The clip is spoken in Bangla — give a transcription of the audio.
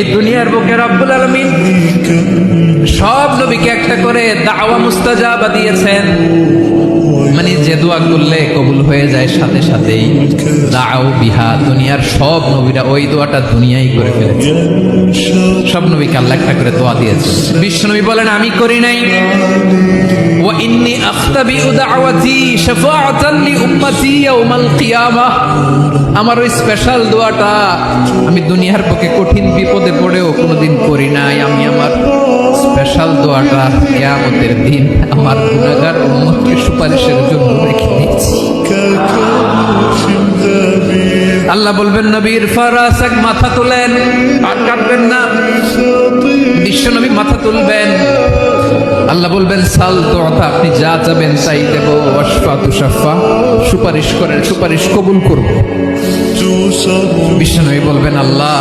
এই দুনিয়ার বুকে রব্বুল আলমিন সব নবীকে একটা করে দাওয়া মুস্তাজাবা দিয়েছেন। মানে যে দোয়া করলে কবুল হয়ে যায় সাথে সাথেই। দাও বিহা, দুনিয়ার সব নবীরা ওই দোয়াটা দুনিয়াই করে ফেলেছে। সব নবীকে আল্লাহ একটা করে দোয়া দিয়েছে বিশ্ব নবী বলেন, আমি করি নাই। ওয়া ইন্নি আমার ওই স্পেশাল দোয়াটা আমি দুনিয়ার পক্ষে কঠিন বিপদে পড়েও কোনোদিন করি নাই। আমি আমার স্পেশাল দোয়াটা কিয়ামতের দিন আমার গুনাহগার উম্মতকে সুপারিশের জন্য রেখে দিয়েছি। আল্লাহ বলবেন, নবীর ফারাসাক মাথা তুলেন। আর কাটবেন না। বিশ্ব নবী মাথা তুলবেন। আল্লাহ বলবেন সাল তো আপনি যা যাবেন তাই দেব। অশফা তুষাফা সুপারিশ করেন সুপারিশ কবুল করব বিশ্বনবী বলবেন আল্লাহ